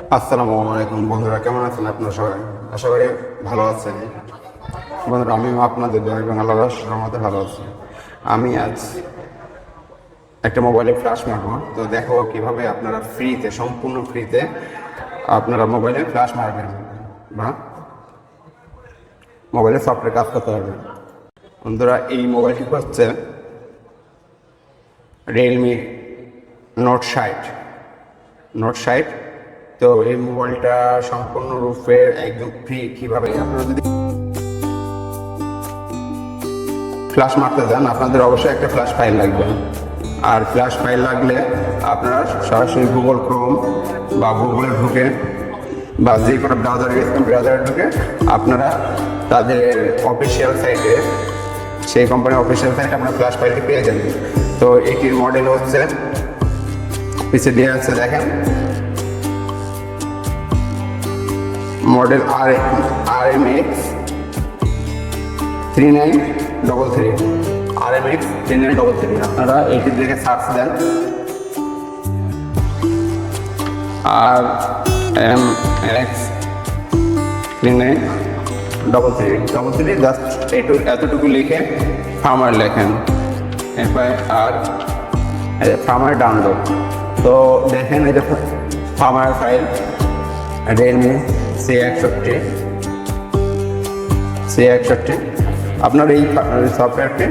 আসসালামু আলাইকুম বন্ধুরা, কেমন আছেন আপনারা সবাই? আশা করি ভালো আছেন। বন্ধুরা, আমিও আপনাদের দয়া এবং আল্লাহর রহমতে ভালো আছি। আমি আজ একটা মোবাইলে ফ্ল্যাশ মারবো। তো দেখো কীভাবে আপনারা ফ্রিতে সম্পূর্ণ ফ্রিতে আপনারা মোবাইলে ফ্ল্যাশ মারবেন। বা মোবাইলে সফটওয়্যার কাজ করতে পারবেন। বন্ধুরা, এই মোবাইলটি হচ্ছে রিয়েলমি নোট ষাট। নোট ষাট তো এই মোবাইলটা সম্পূর্ণরূপে একদম ফ্রি কীভাবে? আপনারা যদি ফ্ল্যাশ মারতে যান, আপনাদের অবশ্যই একটা ফ্ল্যাশ ফাইল লাগবে। আর ফ্ল্যাশ ফাইল লাগলে আপনারা সরাসরি গুগল ক্রোম বা গুগলে ঢুকে বা যে কোনো ব্রাউজারে ব্রাউজারে ঢুকে আপনারা তাদের অফিসিয়াল সাইটে সেই কোম্পানির অফিসিয়াল সাইটে আপনারা ফ্ল্যাশ ফাইলটি পেয়ে যাবেন। তো এটির মডেল হচ্ছে পিছিয়ে দিয়ে আছে দেখেন। Model R R M X three nine double three R M X three nine double three আপনারা এইটি দেখে সার্চ দেন। R M X three nine double three double three just এইটু এতটুকু লিখে ফার্মার লেখেন। এরপরে আর ফার্মার ডাউনলোড তো দেখেন এটা ফার্মার ফাইল রিয়েলমি সি একষট্টি সি একষট্টি আপনার এই সফটওয়্যারটি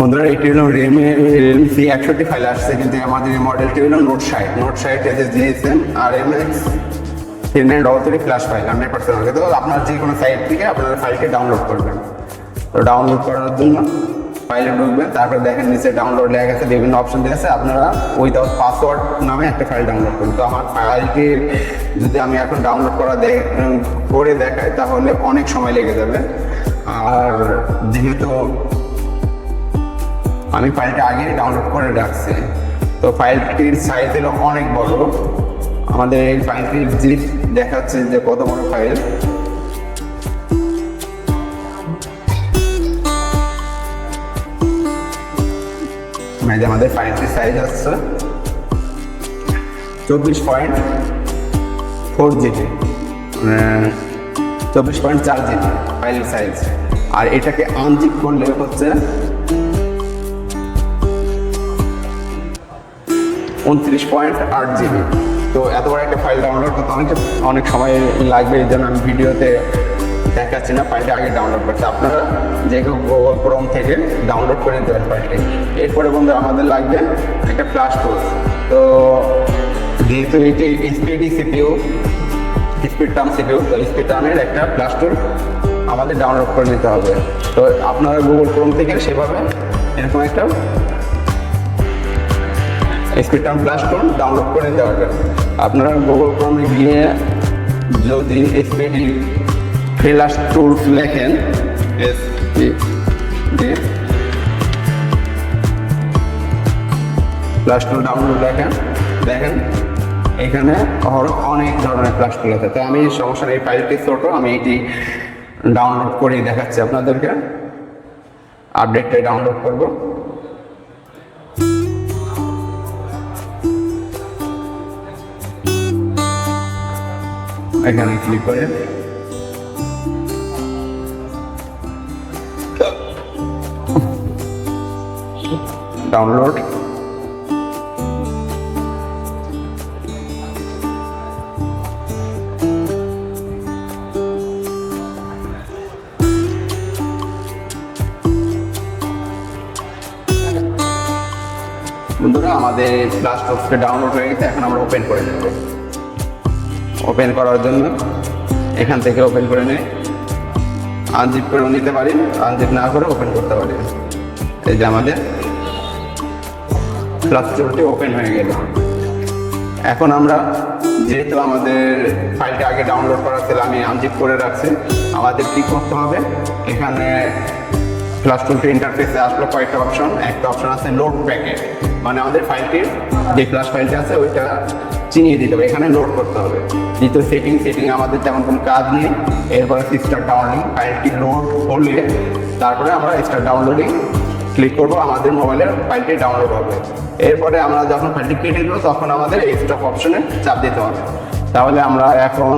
বন্ধুরা, এটি হলো রিয়েলমি রিয়েলমি সি একষট্টি ফাইল আসছে, কিন্তু আমাদের এই মডেলটি হলো নোট ষাট। নোট ষাট এতে GSM R M X three nine double three flash file hundred percent হবে তো আপনার যে কোনো সাইট থেকে আপনার ফাইলটি ডাউনলোড করবেন। তো ডাউনলোড করার জন্য ফাইলে ঢুকবেন তারপরে দেখেন নিচে ডাউনলোড লেখা আছে, বিভিন্ন অপশন দিয়ে আছে, আপনারা উইদাউট পাসওয়ার্ড নামে একটা ফাইল ডাউনলোড করুন। তো আমার ফাইলটি যদি আমি এখন ডাউনলোড করা করে দেখাই, তাহলে অনেক সময় লেগে যাবে। আর যেহেতু আমি ফাইলটা আগে ডাউনলোড করে রাখছি, তো ফাইলটির সাইজ হলো অনেক বড়। আমাদের এই ফাইলটির জিপ দেখাচ্ছে যে কত বড় ফাইল মানে আমাদের ফাইলটির সাইজ আসছে, চব্বিশ পয়েন্ট ফোর জিবি চব্বিশ পয়েন্ট চার জিবি ফাইলের সাইজ আর এটাকে আনজিপ করলে হচ্ছে উনত্রিশ পয়েন্ট আট জিবি তো। এত বড় একটা ফাইল ডাউনলোড করতে অনেক অনেক সময় লাগবে, এই জন্য আমি ভিডিওতে দেখাচ্ছি না ফাইলটা আগে ডাউনলোড করতে। আপনারা যে কেউ গুগল ক্রোম থেকে ডাউনলোড করে নিতে পারেন ফাইলটি এরপরে বন্ধু, আমাদের লাগবে একটা ফ্লাশ কোর্স তো যেহেতু এটি speedy CPU speed term CPU তো স্পিড টার্মের একটা ফ্লাশ টুল আমাদের ডাউনলোড করে নিতে হবে। তো আপনারা গুগল ক্রোম থেকে সেভাবে এরকম একটা স্পিড টার্ম প্লাস করুন ডাউনলোড করে নিতে পারবেন। আপনারা গুগল ক্রমে গিয়ে যদি স্পিড ফ্রিলাস টুলস লেখেন। এস প্লাস টুল ডাউনলোড লেখেন। দেখেন এখানে অনেক ধরনের প্লাস টুল আছে। তো আমি সমস্যা নেই ফাইলটি ছোট আমি এটি ডাউনলোড করেই দেখাচ্ছি আপনাদেরকে। আপডেটটা ডাউনলোড করব। এখানে ক্লিক করে ডাউনলোড বন্ধুরা, আমাদের ক্লাস টপসকে ডাউনলোড হয়ে গেছে, এখন আমরা ওপেন করে নেব। ওপেন করার জন্য এখান থেকে ওপেন করে নিই। আনজিপ করেও নিতে পারি আনজিপ না করে ওপেন করতে পারি। এই যে আমাদের ক্লাসটি ওপেন হয়ে গেল। এখন আমরা, যেহেতু আমাদের ফাইলটা আগে ডাউনলোড করা ছিল, আমি আনজিপ করে রাখছি। আমাদের কী করতে হবে? এখানে প্লাস টুলটি ইন্টারফেসে আসলো কয়েকটা অপশন একটা অপশন আছে লোড প্যাকেট মানে আমাদের ফাইলটির যে প্লাস ফাইলটা আছে, ওইটা চিনিয়ে দিতে হবে। এখানে লোড করতে হবে। দ্বিতীয় সেটিং সেটিং আমাদের তেমন কোনো কাজ নেই। এরপরে স্টার ডাউনলোডিং ফাইলটি লোড হলে তারপরে আমরা স্টার ডাউনলোডিং ক্লিক করব, আমাদের মোবাইলের ফাইলটি ডাউনলোড হবে। এরপরে আমরা যখন ফাইলটি কেটে দেবো, তখন আমাদের স্টপ অপশনে চাপ দিতে হবে। তাহলে আমরা এখন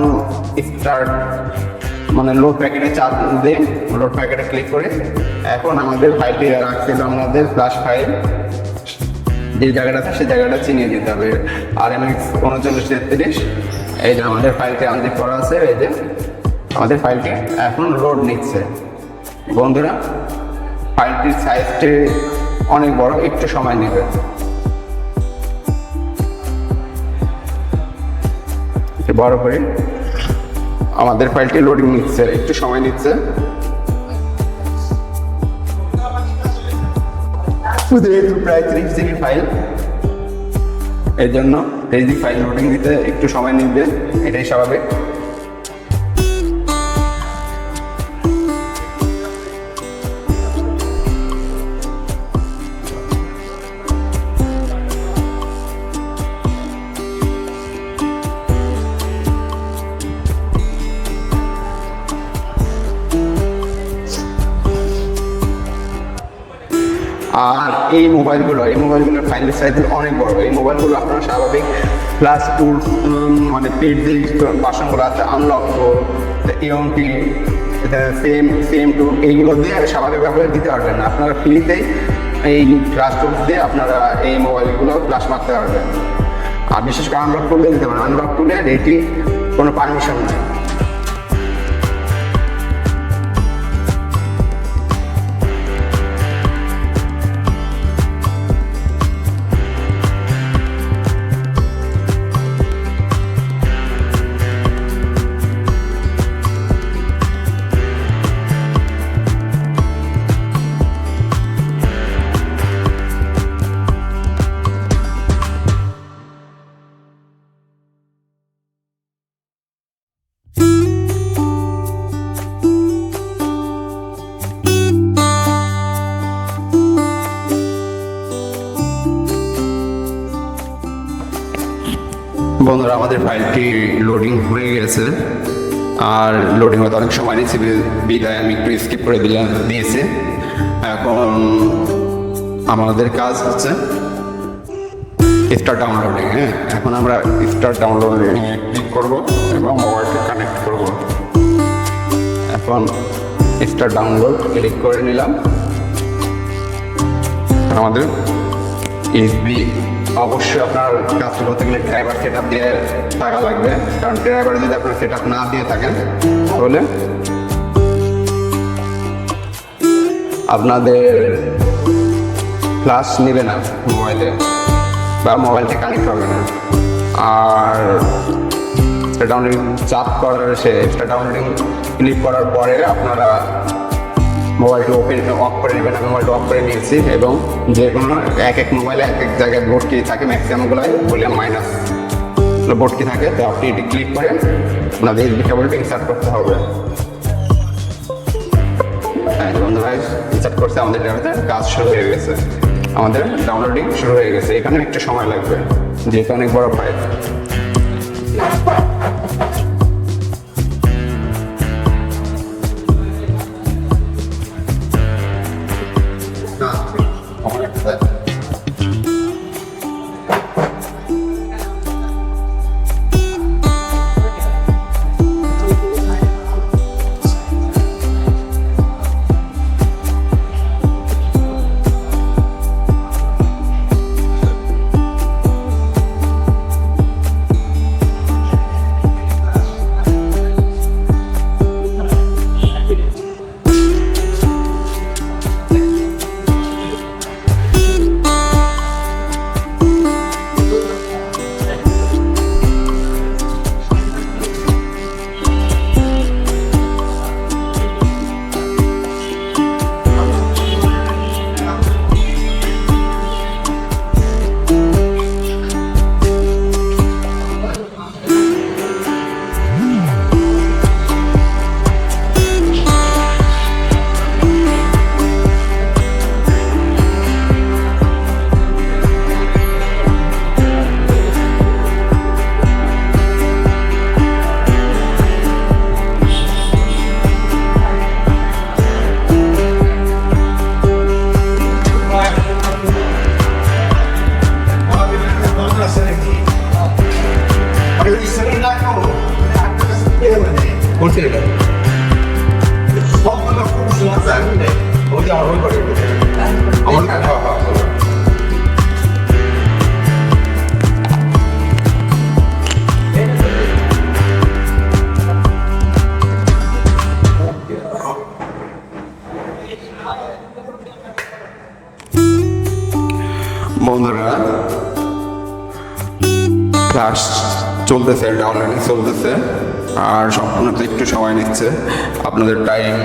স্টার্ট মানে লোড প্যাকেটে চাপ দিয়ে লোড প্যাকেটে ক্লিক করে এখন আমাদের ফাইলটি রাখছিল আমাদের ফ্লাশ ফাইল যে জায়গাটা আছে, সেই জায়গাটা চিনিয়ে দিতে হবে। আর এম এক্স উনচল্লিশ তেত্রিশ, এই যে আমাদের ফাইলটি আমাদের করা আছে, এই যে আমাদের ফাইলটি এখন লোড নিচ্ছে। বন্ধুরা ফাইলটির সাইজটি অনেক বড়, একটু সময় নেবে বড় করে। আমাদের ফাইলটি লোডিং নিচ্ছে, একটু সময় নিচ্ছে। যেহেতু প্রায় ত্রিশ জিবি ফাইল। এর জন্য জিবি ফাইল লোডিং দিতে একটু সময় নিবে, এটাই স্বাভাবিক। এই মোবাইলগুলো, এই মোবাইলগুলোর ফাইলের সাইজ অনেক বড়। এই মোবাইলগুলো আপনারা স্বাভাবিক প্লাস টুল মানে পেড যে বাসনগুলো আছে আনলক ইয়ংটি সেম সেম টু এইগুলো দিয়ে স্বাভাবিক স্বাভাবিকভাবে দিতে পারবেন না। আপনারা ফ্রিতেই এই ক্লাস টুলস দিয়ে আপনারা এই মোবাইলগুলো ক্লাস মারতে পারবেন। আর বিশেষ করে আনলক টুল দিয়ে দিতে পারেন আনলক টুলের এটি কোনো পারমিশন নেই। বন্ধুরা, আমাদের ফাইলটি লোডিং হয়ে গেছে। আর লোডিং হতে অনেক সময় নিয়েছে বিদায় আমি একটু স্কিপ করে দিলাম দিয়েছি। এখন আমাদের কাজ হচ্ছে স্টার ডাউনলোডিং হ্যাঁ? এখন আমরা স্টার ডাউনলোডিং ক্লিক করব এবং মোবাইলটি কানেক্ট করব। এখন স্টার ডাউনলোড ক্লিক করে নিলাম। আমাদের এসবি অবশ্যই আপনার কাজটি করতে গেলে ড্রাইভার সেট আপ দিয়ে টাকা লাগবে। কারণ ড্রাইভার যদি আপনার সেট আপ না দিয়ে থাকেন, তাহলে আপনাদের ফ্লাশ নেবে না মোবাইলে বা মোবাইলটা কানেক্ট হবে না। আর ডাউনলোডিং চাপ করার সে ডাউনলোডিং ক্লিক করার পরে আপনারা মোবাইলটা ওপেন অফ করে নেবেন, আমি মোবাইলটা অফ করে নিয়েছি এবং যে কোনো এক এক মোবাইলে এক এক জায়গায় কি থাকে ম্যাক্সিমামগুলো ভলিউম মাইনাস কি থাকে। তো আপনি এটি ক্লিক করে আপনাদের এসবি কেবলটা ইনসার্ট করতে হবে। হ্যাঁ ইনসার্ট করছে, আমাদের ডেটাতে কাজ শুরু হয়ে গেছে। আমাদের ডাউনলোডিং শুরু হয়ে গেছে। এখানে একটু সময় লাগবে, যেহেতু অনেক বড় ফাইল ক্লাস চলতেছে এটা অনলাইনে চলতেছে। আর সম্পূর্ণ তো একটু সময় নিচ্ছে। আপনাদের টাইম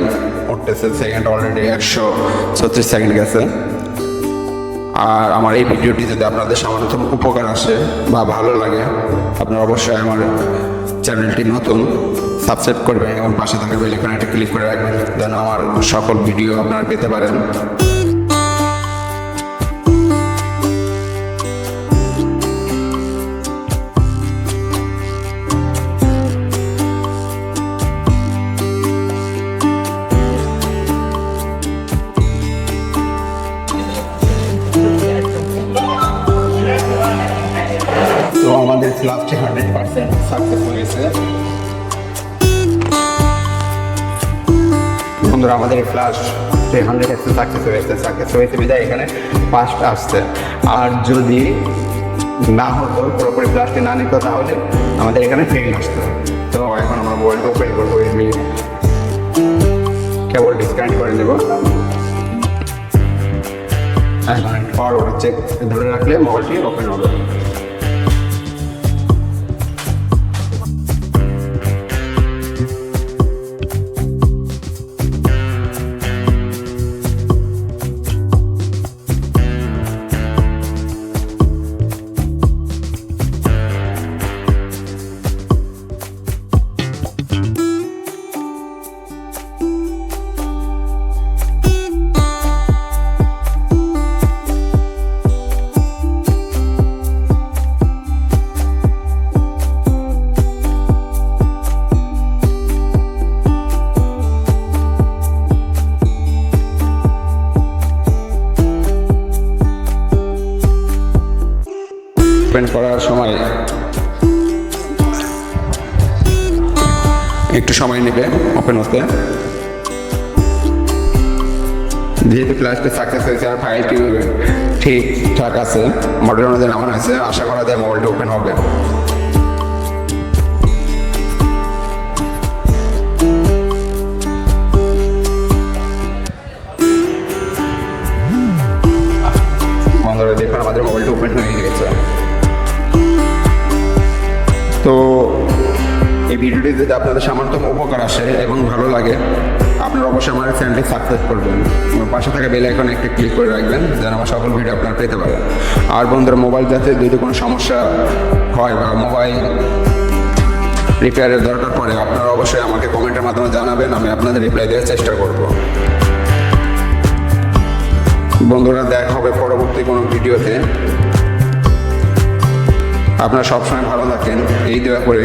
উঠতেছে সেকেন্ড অলরেডি একশো ছত্রিশ সেকেন্ড গেছে। আর আমার এই ভিডিওটি যদি আপনাদের সামান্যতম উপকার আসে বা ভালো লাগে, আপনারা অবশ্যই আমার চ্যানেলটি নতুন সাবস্ক্রাইব করবেন এবং পাশে থাকা বেল আইকনটি ক্লিক করে রাখবেন, যেন আমার সকল ভিডিও আপনারা পেতে পারেন। ক্লাসটি হান্ড্রেড পার্সেন্ট সাকসেস হয়েছে। বন্ধুরা, আমাদের ক্লাস হান্ড্রেড পার্সেন্ট সাকসেস হয়েছে সাকসেস হয়েছে বিদায়, এখানে ফার্স্ট আসছে। আর যদি না হতো, পুরোপুরি ক্লাসটি না নিত, তাহলে আমাদের এখানে ফেল আসতো। তো এখন আমরা মোবাইলটা ওপেন করব এমনি কেবল ডিসকানেক্ট করে দেবো ওটা চেক ধরে রাখলে মোবাইলটি ওপেন হবে। ওপেন করার সময় একটু সময় নেবে ওপেন হতে। যেহেতু ক্লাসটা সাকসেস হয়েছে, আর ফাইলটি ঠিকঠাক আছে মডেল অনুযায়ী নামানো হয়েছে, আশা করা যায় মোবাইলটা ওপেন হবে। যদি সামান্যতম উপকার আসে এবং ভালো লাগে, আপনারা অবশ্যই আমার চ্যানেলটি সাবস্ক্রাইব করবেন। পাশে থাকা বেল আইকনে একটা ক্লিক করে রাখবেন, যেন আমার সকল ভিডিও আপনারা পেতে পারেন। আর বন্ধুরা মোবাইল যাতে যদি কোনো সমস্যা হয় বা মোবাইল রিপেয়ারের দরকার পড়ে, আপনারা অবশ্যই আমাকে কমেন্টের মাধ্যমে জানাবেন, আমি আপনাদের রিপ্লাই দেওয়ার চেষ্টা করব। বন্ধুরা, দেখা হবে পরবর্তী কোনো ভিডিওতে। আপনারা সবসময় ভালো থাকেন, এই দেওয়া করে।